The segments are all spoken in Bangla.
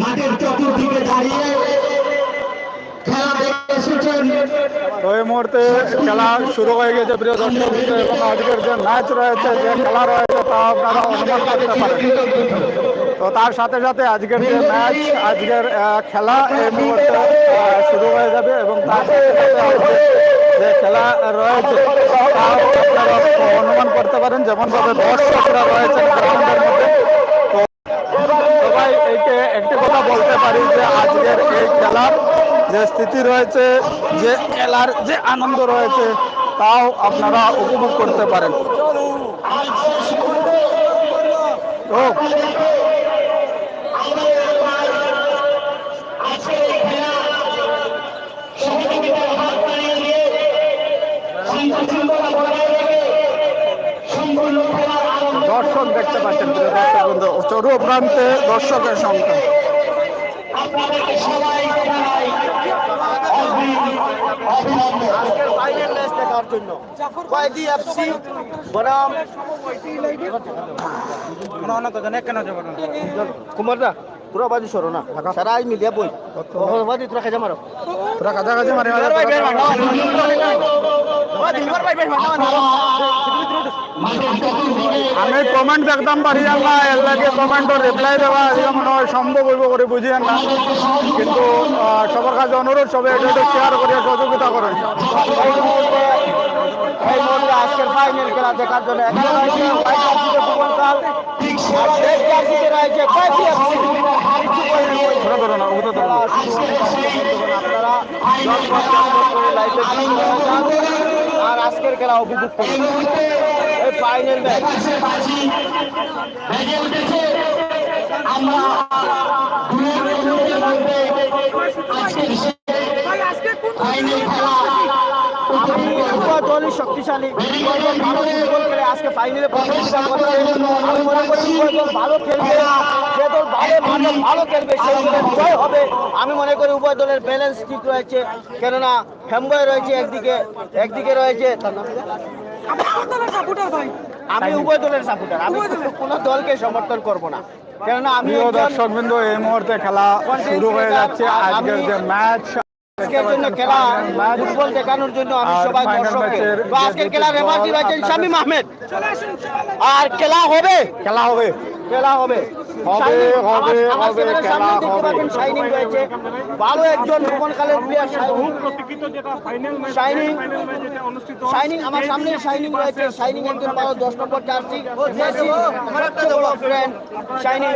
মাঠের চতুর্দিকে দাঁড়িয়ে এই মুহূর্তে খেলা শুরু হয়ে গেছে, প্রিয় দর্শক এবং আজকের যে ম্যাচ রয়েছে, যে খেলা রয়েছে, তা আপনারা অনুমান করতে পারেন। তো তার সাথে সাথে আজকের যে ম্যাচ আজকের খেলা এই মুহূর্তে শুরু হয়ে যাবে এবং তার সাথে যে খেলা রয়েছে, তা আপনারা অনুমান করতে পারেন। যেমনভাবে দর্শকরা রয়েছে গ্রাউন্ডের মধ্যে তো সবাই এইকে একটি কথা বলতে পারি যে আজকের এই খেলার যে স্থিতি রয়েছে, যে খেলার যে আনন্দ রয়েছে, তাও আপনারা উপভোগ করতে পারেন। তো দর্শক দেখতে পাচ্ছেন চরু প্রান্তে দর্শকের সংখ্যা। আজকের ফাইনাল ম্যাচ দেখার জন্য। কয়েদি এফসি বনাম। কুমারদা পুরো বাজু সরো না। সারা আজ মিলিয়া বই বাজু তোরা খেজা মারো। তোরা কাছাকাছি মারি মাঠের চতুর্দিকে আমি কমেন্ট দেখতাম পারি না এর লাগে কমেন্টর রিপ্লাই দেওয়া আজকে মনে হয় সম্ভব হইব করে বুঝিয়ে না কিন্তু সবার কাছে অনুরোধ সবাই এটা একটু শেয়ার করিয়া সহযোগিতা করেন এই মুহূর্তে আজকের ফাইনাল খেলা দেখার জন্য এখানে রয়েছে হোয়াইট জার্সিতে ভুবন কাল আর রেড জার্সিতে রয়েছে কয়েদি এফসি ধরো ধরো না ওটা ধরো না। আপনারা লাইভে আর আজকের খেলা উপভোগ করুন এই ফাইনাল ম্যাচ কাছাকাছি বেজে উঠেছে আমরা দূরের দূরের মধ্যে ফাইনাল খেলা আমি উভয় দলই শক্তিশালী। উভয় ভালো ফুটবল খেলে আজকে ফাইনালে প্রতিযোগিতা আমি মনে করি ভালো খেলবে। ভালো খেলবে জয় হবে। আমি মনে করি উভয় দলের ব্যালেন্স ঠিক রয়েছে। কেননা হেমবয় রয়েছে একদিকে একদিকে রয়েছে? আমি উভয় দলের সাপোর্টার আমি কোনো দলকে সমর্থন করব না। কেননা আমি প্রিয় দর্শক বিন্দু এই মুহূর্তে খেলা শুরু হয়ে যাচ্ছে। আজকের যে ম্যাচ আজকের জন্য খেলা ফুটবল দেখানোর জন্য আমি সবাই দর্শককে আজকের খেলা দুটি রেফারি রয়েছেন শামীম আহমেদ। আর খেলা হবে? খেলা হবে। খেলা হবে। হবে, হবে, আমার- আমার হবে, খেলা হবে। শাইনিং রয়েছে। ভালো একজন ভুবনকালের প্লেয়ার শাইনিং শাইনিং শাইনিং আমার সামনে শাইনিং রয়েছে। শাইনিং একজন ভালো দশ নম্বর জার্সি মেসি সবচেয়ে বড় ফ্রেন্ড শাইনিং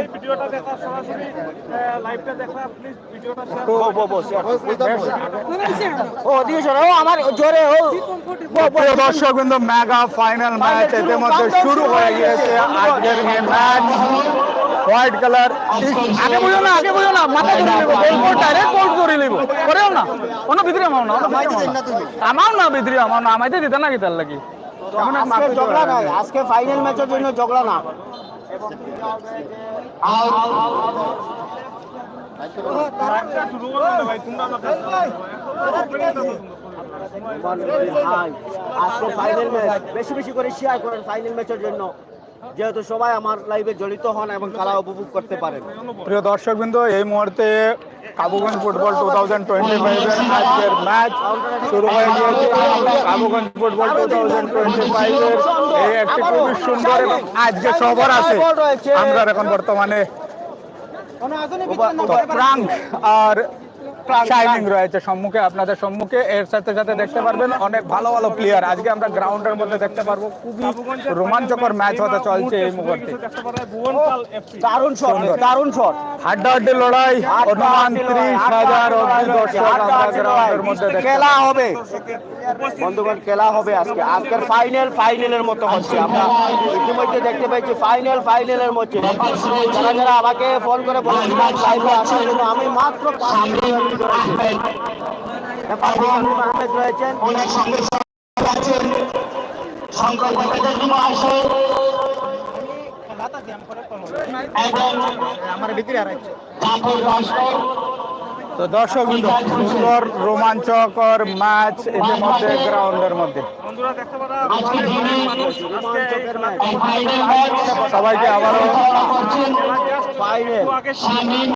ও বো বো ও দিয়েছ ও আমার জোরে ও। প্রিয় দর্শক বিন্দু মেগা ফাইনাল ম্যাচ ইতিমধ্যে শুরু হয়ে গিয়েছে। আজকের এই ম্যাচ হোয়াইট কালার আগে বুঝো না আগে বুঝো না মাথা ধরে নিব বলব ডাইরেক্ট গোল করে নিব। করেও না অন্য ভিতরে আমাও না আমাও না। না ভিতরে আমাও না আমাইতে দিতে না কি তার লাগি? আজকে ঝগড়া নাই আজকে ফাইনাল ম্যাচের জন্য ঝগড়া না। আজকে ফাইনাল ম্যাচ বেশি বেশি করে শেয়ার করেন ফাইনাল ম্যাচের জন্য। যেহেতু সবাই আমার লাইভে জড়িত হন এবং খেলা উপভোগ করতে পারেন। প্রিয় দর্শক বিন্দু এই মুহূর্তে Kabuganj football two thousand twenty ফাইভের আজকের ম্যাচ শুরু হয়ে গিয়েছে। Kabuganj football two thousand twenty ফাইভের এই একটি খুবই সুন্দর এবং আজকে সবার আছে। আমরা এখন বর্তমানে প্রাঙ্ক আর শাইনিং রয়েছে সম্মুখে আপনাদের সম্মুখে। এর সাথে সাথে দেখতে পারবেন অনেক ভালো ভালো প্লেয়ার আজকে আমরা গ্রাউন্ডের মধ্যে দেখতে পারব। খুবই রোমাঞ্চকর ম্যাচ হতে চলছে এই মুহূর্তে। দারুণ শট দারুণ শট হাড্ডাহাড্ডি লড়াই অনুমান ত্রিশ হাজার অব্দি দর্শক আমরা গ্রাউন্ডের মধ্যে খেলা হবে। বন্ধুগণ খেলা হবে আজকে। আজকের ফাইনাল ফাইনালের মতো হচ্ছে। আমরা ইতিমধ্যে দেখতে পাচ্ছি ফাইনাল ফাইনালের মধ্যে। যারা যারা আমাকে ফোন করে বলেছিলাম লাইভে আসার জন্য আমি মাত্র আহমেদ রয়েছেন সঙ্গে আছেন এবং আমার ভিতরে তো দর্শক বিন্দু, সুন্দর রোমাঞ্চকর ম্যাচ এদের মধ্যে গ্রাউন্ডের মধ্যে। সবাইকে আবারও